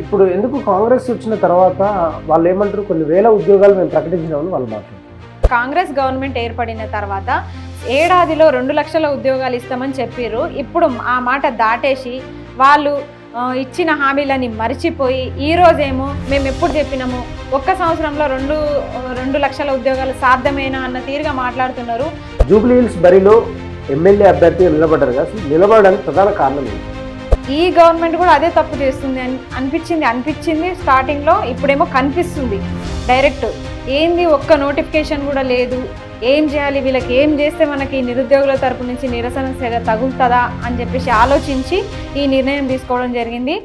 ఇప్పుడు ఎందుకు కాంగ్రెస్ వచ్చిన తర్వాత వాళ్ళు ఏమంటారు కొన్ని వేల ఉద్యోగాలు మేము ప్రకటించినామని వాళ్ళు మాట్లాడుతున్నారు. కాంగ్రెస్ గవర్నమెంట్ ఏర్పడిన తర్వాత ఏడాదిలో రెండు లక్షల ఉద్యోగాలు ఇస్తామని చెప్పారు ఇప్పుడు ఆ మాట దాటేసి వాళ్ళు ఇచ్చిన హామీలని మర్చిపోయి ఈ రోజేమో మేము ఎప్పుడు చెప్పినాము? ఒక్క సంవత్సరంలో రెండు రెండు లక్షల ఉద్యోగాలు సాధ్యమేనా అన్న తీరుగా మాట్లాడుతున్నారు. జూబ్లీ హిల్స్ బరిలో ఎమ్మెల్యే అభ్యర్థిగా నిలబడ్డారు కదా. నిలబడడానికి ప్రధాన కారణం ఏంటి? ఈ గవర్నమెంట్ కూడా అదే తప్పు చేస్తుంది అని అనిపించింది అనిపించింది స్టార్టింగ్లో ఇప్పుడేమో కనిపిస్తుంది డైరెక్ట్ ఏంది ఒక్క నోటిఫికేషన్ కూడా లేదు. ఏం చేయాలి? వీళ్ళకి ఏం చేస్తే మనకి నిరుద్యోగుల తరపు నుంచి నిరసన తగులుతుందా అని చెప్పేసి ఆలోచించి ఈ నిర్ణయం తీసుకోవడం జరిగింది.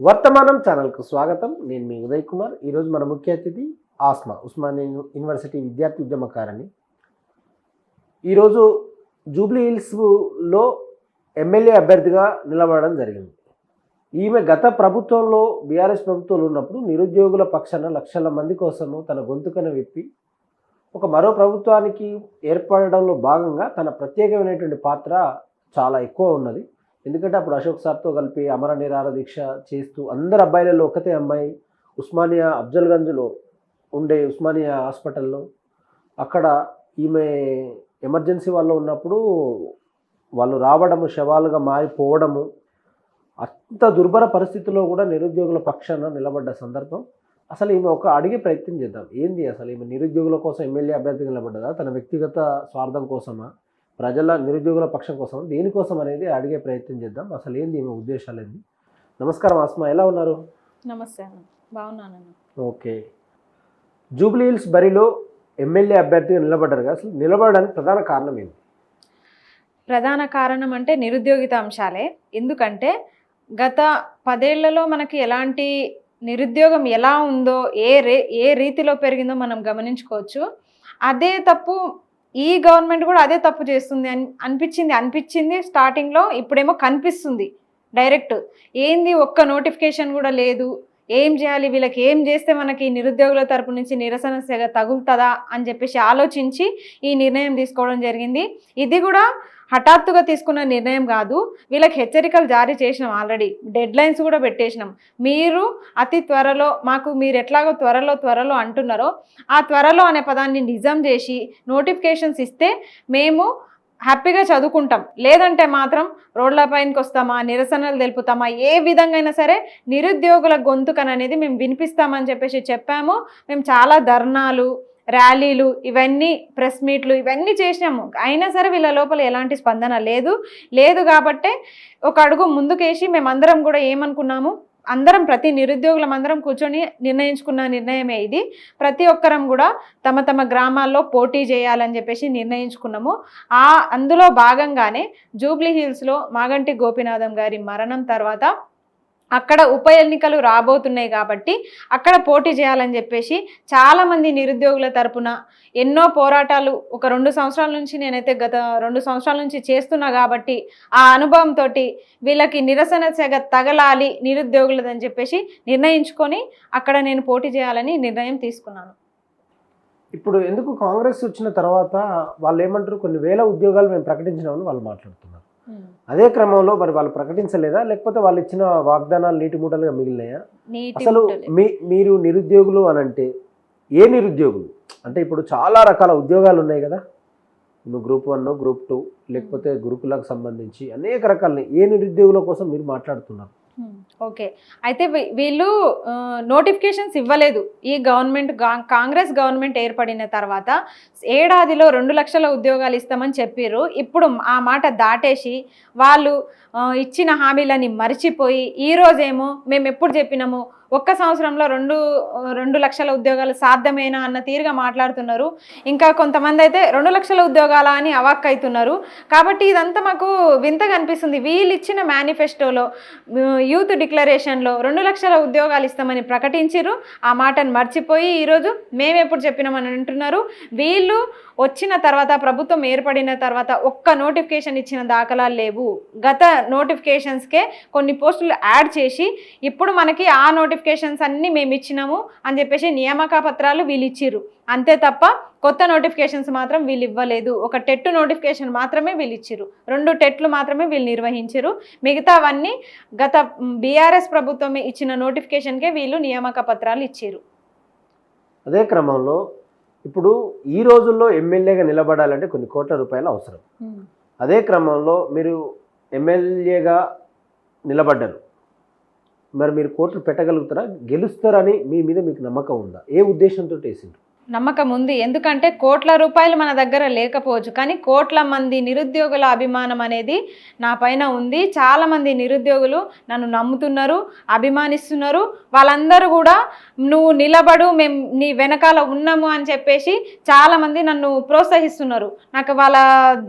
వర్తమానం ఛానల్కు స్వాగతం. నేను మీ ఉదయ్ కుమార్. ఈరోజు మన ముఖ్య అతిథి ఆస్మా ఉస్మానియా యూనివర్సిటీ విద్యార్థి ఉద్యమకారిణి ఈరోజు జూబ్లీ హిల్స్లో ఎమ్మెల్యే అభ్యర్థిగా నిలబడడం జరిగింది. ఈమె గత ప్రభుత్వంలో బీఆర్ఎస్ ప్రభుత్వంలో ఉన్నప్పుడు నిరుద్యోగుల పక్షాన లక్షల మంది కోసము తన గొంతుకను విప్పి ఒక మరో ప్రభుత్వానికి ఏర్పడడంలో భాగంగా తన ప్రత్యేకమైనటువంటి పాత్ర చాలా ఎక్కువ ఉన్నది. ఎందుకంటే అప్పుడు అశోక్ సార్తో కలిపి అమర నిరార దీక్ష చేస్తూ అందరు అబ్బాయిలలో ఒకతే అమ్మాయి ఉస్మానియా అఫ్జల్గంజ్లో ఉండే ఉస్మానియా హాస్పిటల్లో. అక్కడ ఈమె ఎమర్జెన్సీ వాళ్ళు ఉన్నప్పుడు వాళ్ళు రావడము శవాలుగా మారిపోవడము అంత దుర్భర పరిస్థితుల్లో కూడా నిరుద్యోగుల పక్షాన నిలబడ్డ సందర్భం. అసలు ఈమె ఒక అడిగే ప్రయత్నం చేద్దాం. ఏంది అసలు ఈమె నిరుద్యోగుల కోసం ఎమ్మెల్యే అభ్యర్థిగా నిలబడ్డదా? తన వ్యక్తిగత స్వార్థం కోసమా? ప్రజల నిరుద్యోగుల పక్షం కోసం దేనికోసం అనేది అడిగే ప్రయత్నం చేద్దాం. అసలు ఏంది ఈమె ఉద్దేశాలు ఏంది? నమస్కారం ఆస్మా ఎలా ఉన్నారు? నమస్తే బాగున్నాను ఓకే. జూబ్లీ హిల్స్ బరిలో ఎమ్మెల్యే అభ్యర్థిగా నిలబడ్డారు అసలు నిలబడడానికి ప్రధాన కారణం ఏంటి? ప్రధాన కారణం అంటే నిరుద్యోగిత అంశాలే. ఎందుకంటే గత పదేళ్ళలో మనకి ఎలాంటి నిరుద్యోగం ఎలా ఉందో ఏ రే ఏ రీతిలో పెరిగిందో మనం గమనించుకోవచ్చు. అదే తప్పు ఈ గవర్నమెంట్ కూడా అదే తప్పు చేస్తుంది అని అనిపించింది. అనిపించింది స్టార్టింగ్లో ఇప్పుడేమో కనిపిస్తుంది డైరెక్ట్. ఏంది ఒక్క నోటిఫికేషన్ కూడా లేదు. ఏం చేయాలి? వీళ్ళకి ఏం చేస్తే మనకి నిరుద్యోగుల తరపు నుంచి నిరసన సెగ తగులుతుందా? అని చెప్పేసి ఆలోచించి ఈ నిర్ణయం తీసుకోవడం జరిగింది. ఇది కూడా హఠాత్తుగా తీసుకున్న నిర్ణయం కాదు. వీళ్ళకి హెచ్చరికలు జారీ చేసినాం ఆల్రెడీ. డెడ్ లైన్స్ కూడా పెట్టేసినాం. మీరు అతి త్వరలో మాకు మీరు ఎట్లాగో త్వరలో త్వరలో అంటున్నారో ఆ త్వరలో అనే పదాన్ని నిజం చేసి నోటిఫికేషన్స్ ఇస్తే మేము హ్యాపీగా చదువుకుంటాం. లేదంటే మాత్రం రోడ్ల పైనకి వస్తామా నిరసనలు తెలుపుతామా ఏ విధంగా అయినా సరే నిరుద్యోగుల గొంతుకన అనేది మేము వినిపిస్తామని చెప్పేసి చెప్పాము. మేము చాలా ధర్నాలు ర్యాలీలు ఇవన్నీ ప్రెస్ మీట్లు ఇవన్నీ చేసినాము. అయినా సరే వీళ్ళ లోపల ఎలాంటి స్పందన లేదు. లేదు కాబట్టే ఒక అడుగు ముందుకేసి మేమందరం కూడా ఏమనుకున్నాము? అందరం ప్రతి నిరుద్యోగులం అందరం కూర్చొని నిర్ణయించుకున్న నిర్ణయమే ఇది. ప్రతి ఒక్కరం కూడా తమ తమ గ్రామాల్లో పోటీ చేయాలని చెప్పేసి నిర్ణయించుకున్నాము. ఆ అందులో భాగంగానే జూబ్లీ హిల్స్లో మాగంటి గోపినాథం గారి మరణం తర్వాత అక్కడ ఉప ఎన్నికలు రాబోతున్నాయి కాబట్టి అక్కడ పోటీ చేయాలని చెప్పేసి చాలామంది నిరుద్యోగుల తరపున ఎన్నో పోరాటాలు ఒక రెండు సంవత్సరాల నుంచి నేనైతే గత రెండు సంవత్సరాల నుంచి చేస్తున్నా కాబట్టి ఆ అనుభవంతో వీళ్ళకి నిరసన సెగ తగలాలి నిరుద్యోగులదని చెప్పేసి నిర్ణయించుకొని అక్కడ నేను పోటీ చేయాలని నిర్ణయం తీసుకున్నాను. ఇప్పుడు ఎందుకు కాంగ్రెస్ వచ్చిన తర్వాత వాళ్ళు ఏమంటారు కొన్ని వేల ఉద్యోగాలు మేము ప్రకటించినామని వాళ్ళు మాట్లాడుతున్నారు. అదే క్రమంలో మరి వాళ్ళు ప్రకటించలేదా? లేకపోతే వాళ్ళు ఇచ్చిన వాగ్దానాలు నీటి మూటలుగా మిగిలినాయా? అసలు. మీ మీరు నిరుద్యోగులు అని అంటే ఏ నిరుద్యోగులు? అంటే ఇప్పుడు చాలా రకాల ఉద్యోగాలు ఉన్నాయి కదా? నువ్వు గ్రూప్ వన్ గ్రూప్ టూ లేకపోతే గ్రూపులకు సంబంధించి అనేక రకాల ఏ నిరుద్యోగుల కోసం మీరు మాట్లాడుతున్నారు? ఓకే. అయితే వీ- వీళ్ళు నోటిఫికేషన్స్ ఇవ్వలేదు. ఈ గవర్నమెంట్ కాంగ్రెస్ గవర్నమెంట్ ఏర్పడిన తర్వాత ఏడాదిలో రెండు లక్షల ఉద్యోగాలు ఇస్తామని చెప్పారు ఇప్పుడు ఆ మాట దాటేసి వాళ్ళు ఇచ్చిన హామీలని మర్చిపోయి ఈ రోజేమో మేము ఎప్పుడు చెప్పినాము ఒక్క సంవత్సరంలో రెండు రెండు లక్షల ఉద్యోగాలు సాధ్యమేనా అన్న తీరుగా మాట్లాడుతున్నారు. ఇంకా కొంతమంది అయితే రెండు లక్షల ఉద్యోగాల అని అవాక్ అవుతున్నారు. కాబట్టి ఇదంతా మాకు వింతగా అనిపిస్తుంది. వీళ్ళు ఇచ్చిన మేనిఫెస్టోలో యూత్ డిక్లరేషన్లో రెండు లక్షల ఉద్యోగాలు ఇస్తామని ప్రకటించారు ఆ మాటను మర్చిపోయి ఈరోజు మేము ఎప్పుడు చెప్పినామని అంటున్నారు. వీళ్ళు వచ్చిన తర్వాత ప్రభుత్వం ఏర్పడిన తర్వాత ఒక్క నోటిఫికేషన్ ఇచ్చిన దాఖలాలు లేవు. గత నోటిఫికేషన్స్కే కొన్ని పోస్టులు యాడ్ చేసి ఇప్పుడు మనకి ఆ నోటిఫికేషన్ నోటిఫికేషన్స్ అన్నీ మేము ఇచ్చినాము అని చెప్పేసి నియామక పత్రాలు వీళ్ళు ఇచ్చిర్రు అంతే తప్ప కొత్త నోటిఫికేషన్స్ మాత్రం వీళ్ళు ఇవ్వలేదు. ఒక టెట్ నోటిఫికేషన్ మాత్రమే వీళ్ళు ఇచ్చిర్రు రెండు టెట్లు మాత్రమే వీళ్ళు నిర్వహించారు మిగతావన్నీ గత బీఆర్ఎస్ ప్రభుత్వం ఇచ్చిన నోటిఫికేషన్కే వీళ్ళు నియామక పత్రాలు ఇచ్చిర్రు. అదే క్రమంలో ఇప్పుడు ఈ రోజుల్లో ఎమ్మెల్యేగా నిలబడాలంటే కొన్ని కోట్ల రూపాయలు అవసరం. అదే క్రమంలో మీరు ఎమ్మెల్యేగా నిలబడ్డారు. మరి మీరు కోట్లు పెట్టగలుగుతారా? గెలుస్తారని మీ మీద మీకు నమ్మకం ఉందా? ఏ ఉద్దేశంతో వేసిండ్రు? నమ్మకం ఉంది. ఎందుకంటే కోట్ల రూపాయలు మన దగ్గర లేకపోవచ్చు. కానీ కోట్ల మంది నిరుద్యోగుల అభిమానం అనేది నా పైన ఉంది. చాలామంది నిరుద్యోగులు నన్ను నమ్ముతున్నారు అభిమానిస్తున్నారు. వాళ్ళందరూ కూడా నువ్వు నిలబడు మేము నీ వెనకాల ఉన్నాము అని చెప్పేసి చాలామంది నన్ను ప్రోత్సహిస్తున్నారు. నాకు వాళ్ళ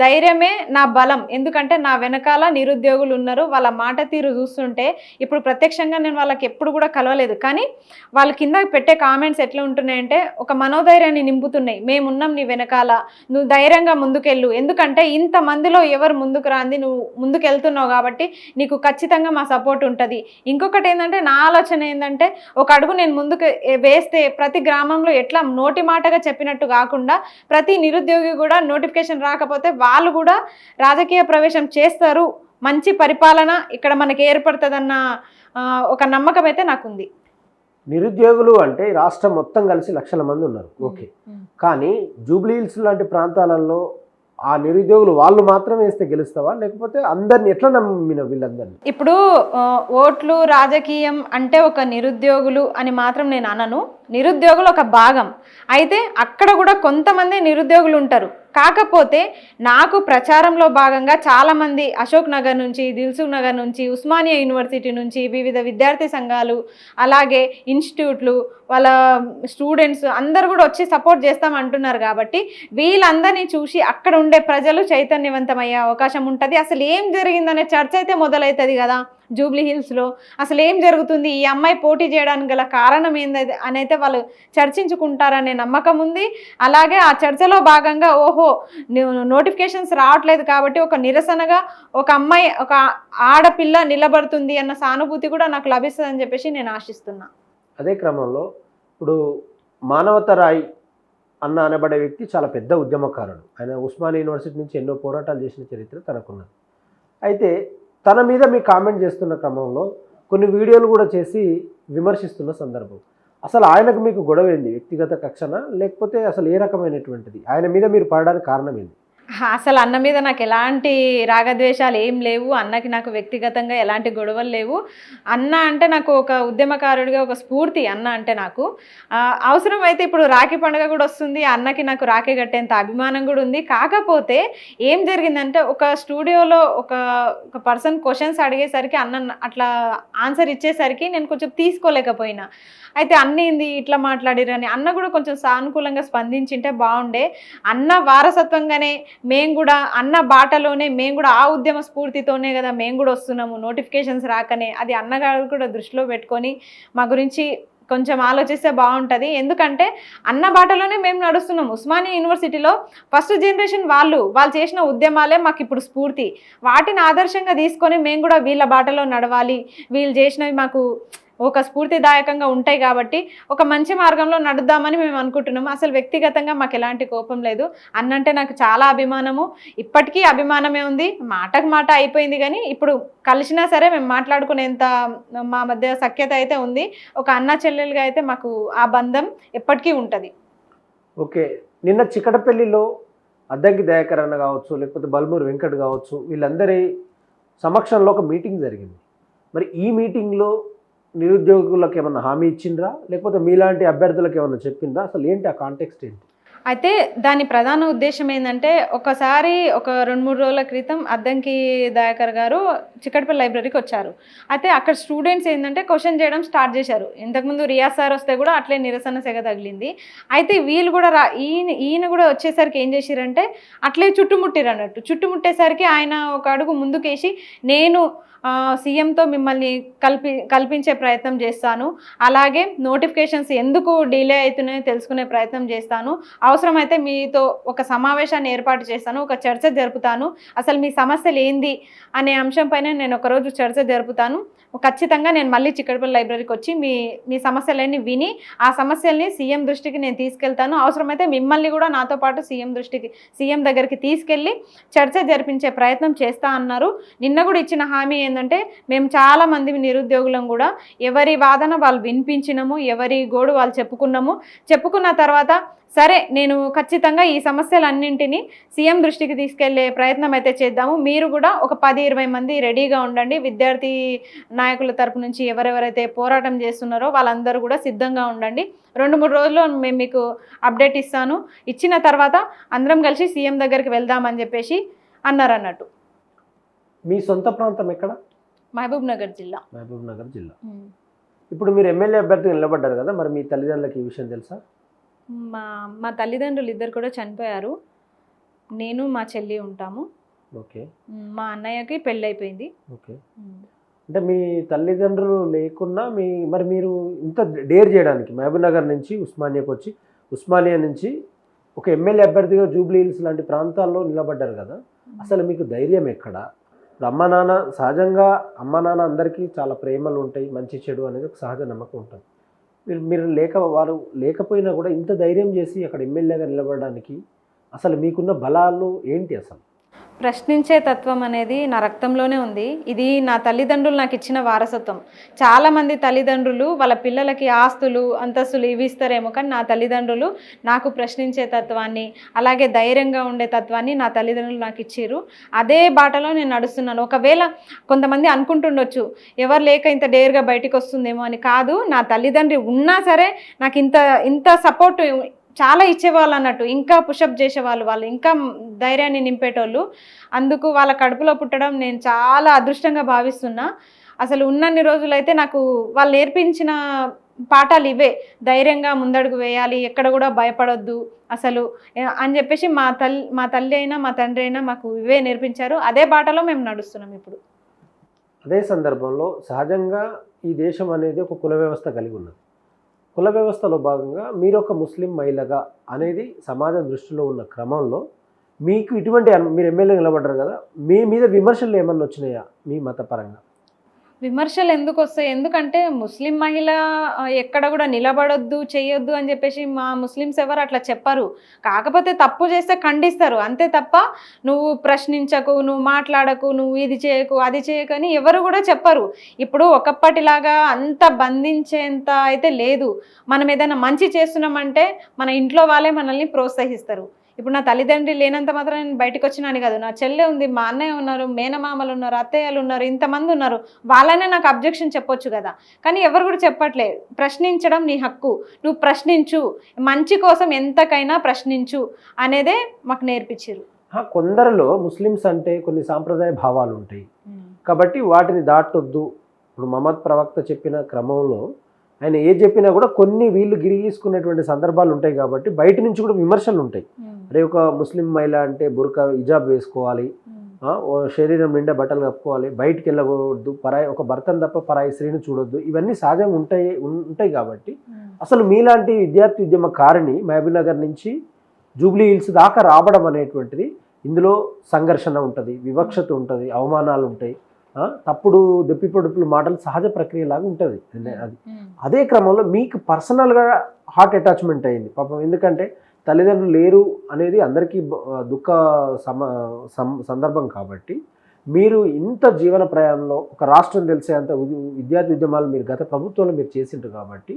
ధైర్యమే నా బలం. ఎందుకంటే నా వెనకాల నిరుద్యోగులు ఉన్నారు. వాళ్ళ మాట తీరు చూస్తుంటే ఇప్పుడు ప్రత్యక్షంగా నేను వాళ్ళకి ఎప్పుడు కూడా కలవలేదు. కానీ వాళ్ళ కింద పెట్టే కామెంట్స్ ఎట్లా ఉంటున్నాయంటే ఒక మనో మనోధైర్యాన్ని నింపుతున్నాయి. మేమున్నాం నీ వెనకాల. నువ్వు ధైర్యంగా ముందుకెళ్ళు. ఎందుకంటే ఇంతమందిలో ఎవరు ముందుకు రాంది నువ్వు ముందుకు వెళ్తున్నావు కాబట్టి నీకు ఖచ్చితంగా మా సపోర్ట్ ఉంటుంది. ఇంకొకటి ఏంటంటే నా ఆలోచన ఏంటంటే ఒక అడుగు నేను ముందుకు వేస్తే ప్రతి గ్రామంలో ఎట్లా నోటి మాటగా చెప్పినట్టు కాకుండా ప్రతి నిరుద్యోగి కూడా నోటిఫికేషన్ రాకపోతే వాళ్ళు కూడా రాజకీయ ప్రవేశం చేస్తారు. మంచి పరిపాలన ఇక్కడ మనకి ఏర్పడుతుందన్న ఒక నమ్మకం అయితే నాకుంది. నిరుద్యోగులు అంటే రాష్ట్రం మొత్తం కలిసి లక్షల మంది ఉన్నారు. ఓకే. కానీ జూబ్లీ హిల్స్ లాంటి ప్రాంతాలలో ఆ నిరుద్యోగులు వాళ్ళు మాత్రం వేస్తే గెలుస్తావా? లేకపోతే అందరిని ఎట్లా నమ్మిన వీళ్ళందరినీ? ఇప్పుడు ఓట్లు రాజకీయం అంటే ఒక నిరుద్యోగులు అని మాత్రం నేను అనను. నిరుద్యోగులు ఒక భాగం. అయితే అక్కడ కూడా కొంతమంది నిరుద్యోగులు ఉంటారు. కాకపోతే నాకు ప్రచారంలో భాగంగా చాలామంది అశోక్ నగర్ నుంచి దిల్సుఖ్ నగర్ నుంచి ఉస్మానియా యూనివర్సిటీ నుంచి వివిధ విద్యార్థి సంఘాలు అలాగే ఇన్స్టిట్యూట్లు వాళ్ళ స్టూడెంట్స్ అందరు కూడా వచ్చి సపోర్ట్ చేస్తామంటున్నారు కాబట్టి వీళ్ళందరినీ చూసి అక్కడ ఉండే ప్రజలు చైతన్యవంతమయ్యే అవకాశం ఉంటుంది. అసలు ఏం జరిగిందనే చర్చ అయితే మొదలవుతుంది కదా జూబ్లీ హిల్స్లో అసలు ఏం జరుగుతుంది? ఈ అమ్మాయి పోటీ చేయడానికి గల కారణం ఏంది అని అయితే వాళ్ళు చర్చించుకుంటారనే నమ్మకం ఉంది. అలాగే ఆ చర్చలో భాగంగా ఓహో నోటిఫికేషన్స్ రావట్లేదు కాబట్టి ఒక నిరసనగా ఒక అమ్మాయి ఒక ఆడపిల్ల నిలబడుతుంది అన్న సానుభూతి కూడా నాకు లభిస్తుందని చెప్పేసి నేను ఆశిస్తున్నాను అదే క్రమంలో ఇప్పుడు మానవత రాయ్ అన్న అనబడే వ్యక్తి చాలా పెద్ద ఉద్యమకారుడు. ఆయన ఉస్మానియా యూనివర్సిటీ నుంచి ఎన్నో పోరాటాలు చేసిన చరిత్ర తనకున్నది. అయితే తన మీద మీ కామెంట్ చేస్తున్న క్రమంలో కొన్ని వీడియోలు కూడా చేసి విమర్శిస్తున్న సందర్భం. అసలు ఆయనకు మీకు గొడవ ఏంది? వ్యక్తిగత కక్షణ లేకపోతే అసలు ఏ రకమైనటువంటిది? ఆయన మీద మీరు పడడానికి కారణం ఏంది? అసలు అన్న మీద నాకు ఎలాంటి రాగద్వేషాలు ఏం లేవు. అన్నకి నాకు వ్యక్తిగతంగా ఎలాంటి గొడవలు లేవు. అన్న అంటే నాకు ఒక ఉద్యమకారుడిగా ఒక స్ఫూర్తి అన్న అంటే నాకు. అవసరం అవసరమైతే ఇప్పుడు రాఖీ పండుగ కూడా వస్తుంది. అన్నకి నాకు రాఖీ కట్టేంత అభిమానం కూడా ఉంది. కాకపోతే ఏం జరిగిందంటే ఒక స్టూడియోలో ఒక ఒక పర్సన్ క్వశ్చన్స్ అడిగేసరికి అన్న అట్లా ఆన్సర్ ఇచ్చేసరికి నేను కొంచెం తీసుకోలేకపోయినా. అయితే అన్న ఏంది ఇట్లా మాట్లాడిరని అన్న కూడా కొంచెం సానుకూలంగా స్పందించింటే బాగుండే. అన్న వారసత్వంగానే మేము కూడా అన్న బాటలోనే మేము కూడా ఆ ఉద్యమ స్ఫూర్తితోనే కదా మేము కూడా వస్తున్నాము. నోటిఫికేషన్స్ రాకనే అది అన్నగారు కూడా దృష్టిలో పెట్టుకొని మా గురించి కొంచెం ఆలోచిస్తే బాగుంటుంది. ఎందుకంటే అన్న బాటలోనే మేము నడుస్తున్నాం ఉస్మానియా యూనివర్సిటీలో ఫస్ట్ జనరేషన్ వాళ్ళు వాళ్ళు చేసిన ఉద్యమాలే మాకు ఇప్పుడు స్ఫూర్తి. వాటిని ఆదర్శంగా తీసుకొని మేము కూడా వీళ్ళ బాటలో నడవాలి. వీళ్ళు చేసినవి మాకు ఒక స్ఫూర్తిదాయకంగా ఉంటాయి కాబట్టి ఒక మంచి మార్గంలో నడుద్దామని మేము అనుకుంటున్నాము అసలు వ్యక్తిగతంగా మాకు ఎలాంటి కోపం లేదు. అన్నంటే నాకు చాలా అభిమానము. ఇప్పటికీ అభిమానమే ఉంది. మాటకు మాట అయిపోయింది కానీ ఇప్పుడు కలిసినా సరే మేము మాట్లాడుకునేంత మా మధ్య సఖ్యత అయితే ఉంది. ఒక అన్న చెల్లెలుగా అయితే మాకు ఆ బంధం ఎప్పటికీ ఉంటుంది. ఓకే. నిన్న చికటపల్లిలో అద్దంకి దయాకర్ అన్న కావచ్చు లేకపోతే బల్మూరు వెంకట్ కావచ్చు వీళ్ళందరి సమక్షంలో ఒక మీటింగ్ జరిగింది. మరి ఈ మీటింగ్లో నిరుద్యోగులకు ఏమైనా హామీ ఇచ్చిండ్రా? లేకపోతే మీలాంటి అభ్యర్థులకు ఏమైనా చెప్పిందా అసలు ఏంటి ఆ కాంటెక్స్ట్ ఏంటి? అయితే దాని ప్రధాన ఉద్దేశం ఏంటంటే ఒకసారి ఒక రెండు మూడు రోజుల క్రితం అద్దంకి దయాకర్ గారు చిక్కడపల్లి లైబ్రరీకి వచ్చారు. అయితే అక్కడ స్టూడెంట్స్ ఏంటంటే క్వశ్చన్ చేయడం స్టార్ట్ చేశారు. ఇంతకుముందు రియాజ్ సార్ వస్తే కూడా అట్లే నిరసన సెగ తగిలింది. అయితే వీళ్ళు కూడా రా ఈయన ఈయన కూడా వచ్చేసరికి ఏం చేసిరంటే అట్లే చుట్టుముట్టిరు అన్నట్టు చుట్టుముట్టేసరికి ఆయన ఒక అడుగు ముందుకేసి నేను సీఎంతో మిమ్మల్ని కల్పి కల్పించే ప్రయత్నం చేస్తాను. అలాగే నోటిఫికేషన్స్ ఎందుకు డిలే అవుతున్నాయో తెలుసుకునే ప్రయత్నం చేస్తాను. అవసరమైతే మీతో ఒక సమావేశాన్ని ఏర్పాటు చేస్తాను ఒక చర్చ జరుపుతాను. అసలు మీ సమస్యలు ఏంది అనే అంశంపైన నేను ఒకరోజు చర్చ జరుపుతాను. ఖచ్చితంగా నేను మళ్ళీ చిక్కడపల్లి లైబ్రరీకి వచ్చి మీ మీ సమస్యలన్నీ విని ఆ సమస్యల్ని సీఎం దృష్టికి నేను తీసుకెళ్తాను. అవసరమైతే మిమ్మల్ని కూడా నాతో పాటు సీఎం దృష్టికి సీఎం దగ్గరికి తీసుకెళ్ళి చర్చ జరిపించే ప్రయత్నం చేస్తా అన్నారు. నిన్న కూడా ఇచ్చిన హామీ ఏంటంటే మేము చాలా మంది నిరుద్యోగులం కూడా ఎవరి వాదన వాళ్ళు వినిపించినాము ఎవరి గోడు వాళ్ళు చెప్పుకున్నాము చెప్పుకున్న తర్వాత సరే నేను ఖచ్చితంగా ఈ సమస్యలన్నింటినీ సీఎం దృష్టికి తీసుకెళ్ళే ప్రయత్నం అయితే చేద్దాము. మీరు కూడా ఒక పది ఇరవై మంది రెడీగా ఉండండి. విద్యార్థి నాయకుల తరపు నుంచి ఎవరెవరైతే పోరాటం చేస్తున్నారో వాళ్ళందరూ కూడా సిద్ధంగా ఉండండి. రెండు మూడు రోజుల్లో మేము మీకు అప్డేట్ ఇస్తాను. ఇచ్చిన తర్వాత అందరం కలిసి సీఎం దగ్గరికి వెళ్దామని చెప్పేసి అన్నారు అన్నట్టు మీ సొంత ప్రాంతం ఎక్కడ? మహబూబ్ నగర్ జిల్లా. మహబూబ్ నగర్ జిల్లా ఇప్పుడు మీరు ఎమ్మెల్యే అభ్యర్థిగా నిలబడ్డారు కదా మరి మీ తల్లిదండ్రులకి ఈ విషయం తెలుసా? మా మా తల్లిదండ్రులు ఇద్దరు కూడా చనిపోయారు. నేను మా చెల్లి ఉంటాము. ఓకే. మా అన్నయ్యకి పెళ్ళైపోయింది ఓకే. అంటే మీ తల్లిదండ్రులు లేకున్నా మీ మరి మీరు ఇంత డేర్ చేయడానికి మహబూబ్ నగర్ నుంచి ఉస్మానియాకి వచ్చి ఉస్మానియా నుంచి ఒక ఎమ్మెల్యే అభ్యర్థిగా జూబ్లీ హిల్స్ లాంటి ప్రాంతాల్లో నిలబడ్డారు కదా అసలు మీకు ధైర్యం ఎక్కడ? ఇప్పుడు అమ్మ నాన్న సహజంగా అమ్మ నాన్న అందరికీ చాలా ప్రేమలు ఉంటాయి మంచి చెడు అనేది ఒక సహజ నమ్మకం ఉంటుంది. మీరు మీరు లేక వారు లేకపోయినా కూడా ఇంత ధైర్యం చేసి అక్కడ ఎమ్మెల్యేగా నిలబడడానికి అసలు మీకున్న బలాలు ఏంటి అసలు? ప్రశ్నించే తత్వం అనేది నా రక్తంలోనే ఉంది. ఇది నా తల్లిదండ్రులు నాకు ఇచ్చిన వారసత్వం. చాలామంది తల్లిదండ్రులు వాళ్ళ పిల్లలకి ఆస్తులు అంతస్తులు ఇవి ఇస్తారేమో కానీ నా తల్లిదండ్రులు నాకు ప్రశ్నించే తత్వాన్ని అలాగే ధైర్యంగా ఉండే తత్వాన్ని నా తల్లిదండ్రులు నాకు ఇచ్చారు అదే బాటలో నేను నడుస్తున్నాను. ఒకవేళ కొంతమంది అనుకుంటుండొచ్చు ఎవరు లేక ఇంత డేర్గా బయటకు వస్తుందేమో అని కాదు నా తల్లిదండ్రి ఉన్నా సరే నాకు ఇంత ఇంత సపోర్ట్ చాలా ఇచ్చేవాళ్ళు అన్నట్టు. ఇంకా పుషప్ చేసేవాళ్ళు వాళ్ళు. ఇంకా ధైర్యాన్ని నింపేటోళ్ళు. అందుకు వాళ్ళ కడుపులో పుట్టడం నేను చాలా అదృష్టంగా భావిస్తున్నా. అసలు ఉన్నన్ని రోజులైతే నాకు వాళ్ళు నేర్పించిన పాఠాలు ఇవే. ధైర్యంగా ముందడుగు వేయాలి. ఎక్కడ కూడా భయపడొద్దు. అసలు అని చెప్పేసి మా తల్లి మా తల్లి అయినా మా తండ్రి అయినా మాకు ఇవే నేర్పించారు. అదే బాటలో మేము నడుస్తున్నాం ఇప్పుడు. అదే సందర్భంలో సహజంగా ఈ దేశం అనేది ఒక కుల వ్యవస్థ కలిగి ఉన్నది. కుల వ్యవస్థలో భాగంగా మీరు ఒక ముస్లిం మహిళగా అనేది సమాజం దృష్టిలో ఉన్న క్రమంలో మీకు ఇటువంటి మీరు ఎమ్మెల్యే నిలబడ్డారు కదా మీ మీద విమర్శలు ఏమన్నా వచ్చినాయా మీ మతపరంగా? విమర్శలు ఎందుకు వస్తాయి? ఎందుకంటే ముస్లిం మహిళ ఎక్కడ కూడా నిలబడొద్దు చేయొద్దు అని చెప్పేసి మా ముస్లిమ్స్ ఎవరు అట్లా చెప్పరు. కాకపోతే తప్పు చేస్తే ఖండిస్తారు. అంతే తప్ప నువ్వు ప్రశ్నించకు నువ్వు మాట్లాడకు నువ్వు ఇది చేయకు అది చేయకు అని ఎవరు కూడా చెప్పరు. ఇప్పుడు ఒకప్పటిలాగా అంత బంధించేంత అయితే లేదు. మనం ఏదైనా మంచి చేస్తున్నామంటే మన ఇంట్లో వాళ్ళే మనల్ని ప్రోత్సహిస్తారు. ఇప్పుడు నా తల్లిదండ్రి లేనంత మాత్రం నేను బయటకు వచ్చినాను కాదు. నా చెల్లె ఉంది మా అన్నయ్య ఉన్నారు మేనమామలు ఉన్నారు అత్తయ్యలు ఉన్నారు ఇంతమంది ఉన్నారు. వాళ్ళనే నాకు అబ్జెక్షన్ చెప్పొచ్చు కదా. కానీ ఎవరు కూడా చెప్పట్లేదు. ప్రశ్నించడం నీ హక్కు. నువ్వు ప్రశ్నించు. మంచి కోసం ఎంతకైనా ప్రశ్నించు అనేదే మాకు నేర్పించారు కొందరిలో ముస్లిమ్స్ అంటే కొన్ని సాంప్రదాయ భావాలు ఉంటాయి కాబట్టి వాటిని దాటొద్దు. ఇప్పుడు మహమ్మద్ ప్రవక్త చెప్పిన క్రమంలో ఆయన ఏ చెప్పినా కూడా కొన్ని వీళ్ళు గిరిగీసుకునేటువంటి సందర్భాలు ఉంటాయి కాబట్టి బయట నుంచి కూడా విమర్శలు ఉంటాయి. అరే ఒక ముస్లిం మహిళ అంటే బురకా హిజాబ్ వేసుకోవాలి ఓ శరీరం నిండా బట్టలు కప్పుకోవాలి బయటికి వెళ్ళకూడదు పరాయి ఒక భర్తను తప్ప పరాయి స్త్రీని చూడొద్దు ఇవన్నీ సహజంగా ఉంటాయి ఉంటాయి కాబట్టి అసలు మీలాంటి విద్యార్థి ఉద్యమకారిణి మహబూబ్నగర్ నుంచి జూబ్లీ హిల్స్ దాకా రావడం అనేటువంటిది ఇందులో సంఘర్షణ ఉంటుంది వివక్షత ఉంటుంది అవమానాలు ఉంటాయి. తప్పుడు దెప్పిపొడుపులు మాటలు సహజ ప్రక్రియలాగా ఉంటుంది. అది. అదే క్రమంలో మీకు పర్సనల్గా హార్ట్ అటాచ్మెంట్ అయింది. పాపం ఎందుకంటే తల్లిదండ్రులు లేరు అనేది అందరికీ దుఃఖ సమ సందర్భం కాబట్టి మీరు ఇంత జీవన ప్రయాణంలో ఒక రాష్ట్రం తెలిసేంత విద్యార్థి ఉద్యమాలు మీరు గత ప్రభుత్వంలో మీరు చేసింటారు కాబట్టి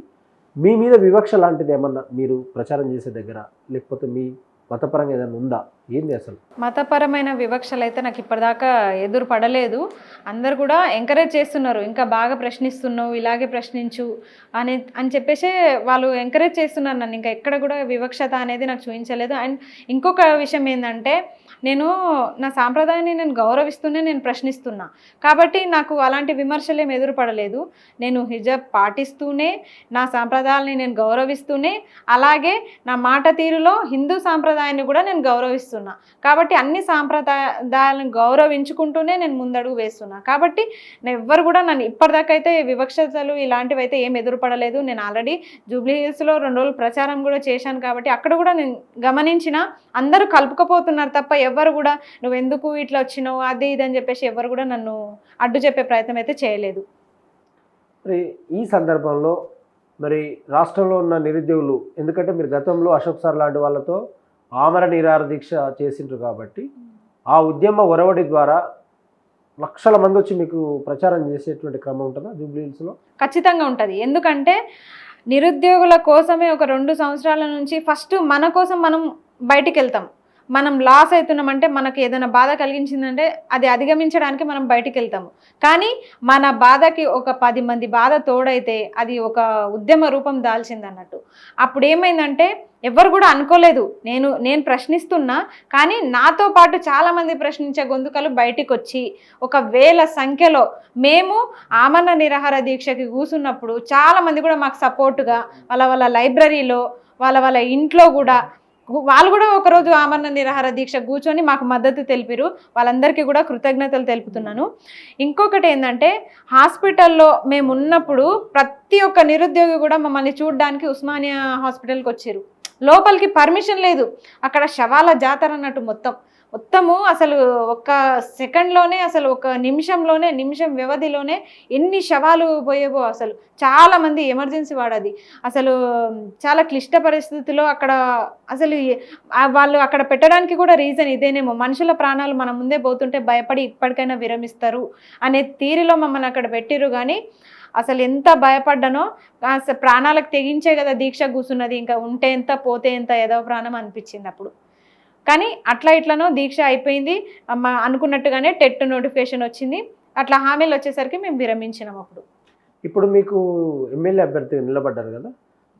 మీ మీద వివక్ష లాంటిది ఏమన్నా మీరు ప్రచారం చేసే దగ్గర లేకపోతే మీ మతపరంగా ఏదైనా ఉందా? ఏంది అసలు? మతపరమైన వివక్షలు అయితే నాకు ఇప్పటిదాకా ఎదురు పడలేదు అందరు కూడా ఎంకరేజ్ చేస్తున్నారు. ఇంకా బాగా ప్రశ్నిస్తున్నావు ఇలాగే ప్రశ్నించు అని అని చెప్పేసి వాళ్ళు ఎంకరేజ్ చేస్తున్నారు నన్ను. ఇంకా ఎక్కడ కూడా వివక్షత అనేది నాకు చూపించలేదు. అండ్ ఇంకొక విషయం ఏంటంటే నేను నా సాంప్రదాయాన్ని నేను గౌరవిస్తూనే నేను ప్రశ్నిస్తున్నా. కాబట్టి నాకు అలాంటి విమర్శలు ఎదురుపడలేదు. నేను హిజబ్ పాటిస్తూనే నా సాంప్రదాయాల్ని నేను గౌరవిస్తూనే అలాగే నా మాట తీరులో హిందూ సాంప్రదాయాన్ని కూడా నేను గౌరవిస్తున్నా. కాబట్టి అన్ని సాంప్రదాయాలను గౌరవించుకుంటూనే నేను ముందడుగు వేస్తున్నా. కాబట్టి నేను ఎవ్వరు కూడా నన్ను ఇప్పటిదాకా అయితే వివక్షతలు ఇలాంటివి అయితే ఏం ఎదురుపడలేదు. నేను ఆల్రెడీ జూబ్లీ హిల్స్లో రెండు రోజులు ప్రచారం కూడా చేశాను కాబట్టి అక్కడ కూడా నేను గమనించిన అందరూ కలుపుకపోతున్నారు తప్ప ఎవరు కూడా నువ్వు ఎందుకు ఇట్లా వచ్చినావు? అది ఇది అని చెప్పేసి ఎవరు కూడా నన్ను అడ్డు చెప్పే ప్రయత్నం అయితే చేయలేదు. మరి ఈ సందర్భంలో మరి రాష్ట్రంలో ఉన్న నిరుద్యోగులు ఎందుకంటే మీరు గతంలో అశోక్ సార్ లాంటి వాళ్ళతో ఆమర నిరాహార దీక్ష చేసిండ్రు కాబట్టి ఆ ఉద్యమ ఒరవడి ద్వారా లక్షల మంది వచ్చి మీకు ప్రచారం చేసేటువంటి క్రమం ఉంటుందా జూబ్లీ హిల్స్లో? ఖచ్చితంగా ఉంటుంది. ఎందుకంటే నిరుద్యోగుల కోసమే ఒక రెండు సంవత్సరాల నుంచి ఫస్ట్ మన కోసం మనం బయటికి వెళ్తాం మనం లాస్ అవుతున్నామంటే మనకు ఏదైనా బాధ కలిగించిందంటే అది అధిగమించడానికి మనం బయటికి వెళ్తాము కానీ మన బాధకి ఒక పది మంది బాధ తోడైతే అది ఒక ఉద్యమ రూపం దాల్చింది అన్నట్టు అప్పుడు ఏమైందంటే ఎవరు కూడా అనుకోలేదు. నేను నేను ప్రశ్నిస్తున్నా కానీ నాతో పాటు చాలామంది ప్రశ్నించే గొంతుకలు బయటికి వచ్చి ఒక వేల సంఖ్యలో మేము ఆమరణ నిరాహార దీక్షకి కూసున్నప్పుడు చాలామంది కూడా మాకు సపోర్టుగా వాళ్ళ వాళ్ళ లైబ్రరీలో వాళ్ళ వాళ్ళ ఇంట్లో కూడా వాళ్ళు కూడా ఒకరోజు ఆమరణ నిరాహార దీక్ష కూర్చొని మాకు మద్దతు తెలిపారు. వాళ్ళందరికీ కూడా కృతజ్ఞతలు తెలుపుతున్నాను. ఇంకొకటి ఏంటంటే హాస్పిటల్లో మేము ఉన్నప్పుడు ప్రతి ఒక్క నిరుద్యోగి కూడా మమ్మల్ని చూడడానికి ఉస్మానియా హాస్పిటల్కి వచ్చారు. లోపలికి పర్మిషన్ లేదు. అక్కడ శవాల జాతర అన్నట్టు మొత్తం. మొత్తము అసలు ఒక్క సెకండ్లోనే అసలు ఒక నిమిషంలోనే నిమిషం వ్యవధిలోనే ఎన్ని శవాలు పోయేవో అసలు. చాలామంది ఎమర్జెన్సీ వాడది. అసలు చాలా క్లిష్ట పరిస్థితిలో అక్కడ అసలు వాళ్ళు అక్కడ పెట్టడానికి కూడా రీజన్ ఇదేనేమో. మనుషుల ప్రాణాలు మన ముందే పోతుంటే భయపడి ఇప్పటికైనా విరమిస్తారు అనే తీరులో మమ్మల్ని అక్కడ పెట్టిరు కానీ అసలు ఎంత భయపడ్డానో ప్రాణాలకు తెగించే కదా దీక్ష కూర్చున్నది ఇంకా ఉంటే ఎంత పోతే ఎంత ఏదో ప్రాణం అనిపించింది అప్పుడు. కానీ అట్లా ఇట్లనో దీక్ష అయిపోయింది. మా అనుకున్నట్టుగానే టెట్ నోటిఫికేషన్ వచ్చింది. అట్లా హామీలు వచ్చేసరికి మేము విరమించినాం అప్పుడు. ఇప్పుడు మీకు ఎమ్మెల్యే అభ్యర్థిగా నిలబడ్డారు కదా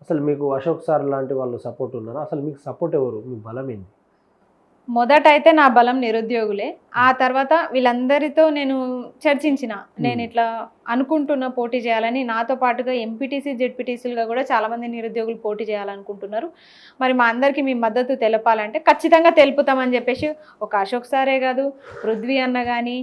అసలు మీకు అశోక్ సార్ లాంటి వాళ్ళు సపోర్ట్ ఉన్నారా? అసలు మీకు సపోర్ట్ ఎవరు? మీ బలం ఏంది? మొదట అయితే నా బలం నిరుద్యోగులే. ఆ తర్వాత వీళ్ళందరితో నేను చర్చించిన. నేను ఇట్లా అనుకుంటున్న పోటీ చేయాలని నాతో పాటుగా ఎంపీటీసీ జెడ్పీటీసీలుగా కూడా చాలామంది నిరుద్యోగులు పోటీ చేయాలనుకుంటున్నారు. మరి మా అందరికీ మీ మద్దతు తెలపాలంటే ఖచ్చితంగా తెలుపుతామని చెప్పేసి ఒక అశోక్ సారే కాదు పృథ్వీ అన్న కానీ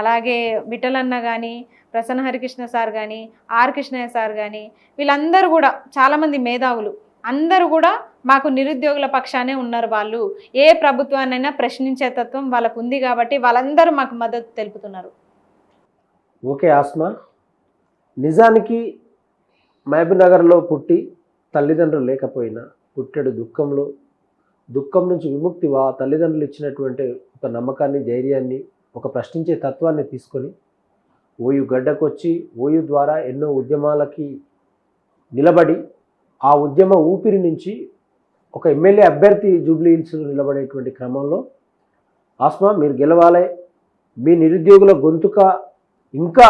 అలాగే విఠల్ అన్న కానీ ప్రసన్న హరికృష్ణ సార్ కానీ ఆర్ కృష్ణయ్య సార్ కానీ వీళ్ళందరూ కూడా చాలామంది మేధావులు. అందరూ కూడా మాకు నిరుద్యోగుల పక్షానే ఉన్నారు వాళ్ళు. ఏ ప్రభుత్వాన్నైనా ప్రశ్నించే తత్వం వాళ్ళకు ఉంది కాబట్టి వాళ్ళందరూ మాకు మద్దతు తెలుపుతున్నారు. ఓకే ఆస్మా. నిజానికి మహబూబ్నగర్లో పుట్టి తల్లిదండ్రులు లేకపోయినా పుట్టెడు దుఃఖంలో దుఃఖం నుంచి విముక్తి వా తల్లిదండ్రులు ఇచ్చినటువంటి ఒక నమ్మకాన్ని ధైర్యాన్ని ఒక ప్రశ్నించే తత్వాన్ని తీసుకొని ఓయు గడ్డకొచ్చి ఓయు ద్వారా ఎన్నో ఉద్యమాలకి నిలబడి ఆ ఉద్యమ ఊపిరి నుంచి ఒక ఎమ్మెల్యే అభ్యర్థి జూబ్లీ హిల్స్లో నిలబడేటువంటి క్రమంలో ఆస్మా మీరు గెలవాలి మీ నిరుద్యోగుల గొంతుక ఇంకా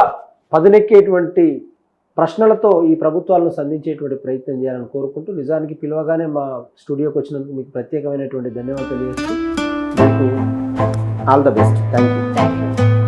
పదునెక్కేటువంటి ప్రశ్నలతో ఈ ప్రభుత్వాలను సంధించేటువంటి ప్రయత్నం చేయాలని కోరుకుంటూ నిజానికి పిలవగానే మా స్టూడియోకి వచ్చినందుకు మీకు ప్రత్యేకమైనటువంటి ధన్యవాదాలు తెలియజేస్తూ మీకు all the best thank you thank you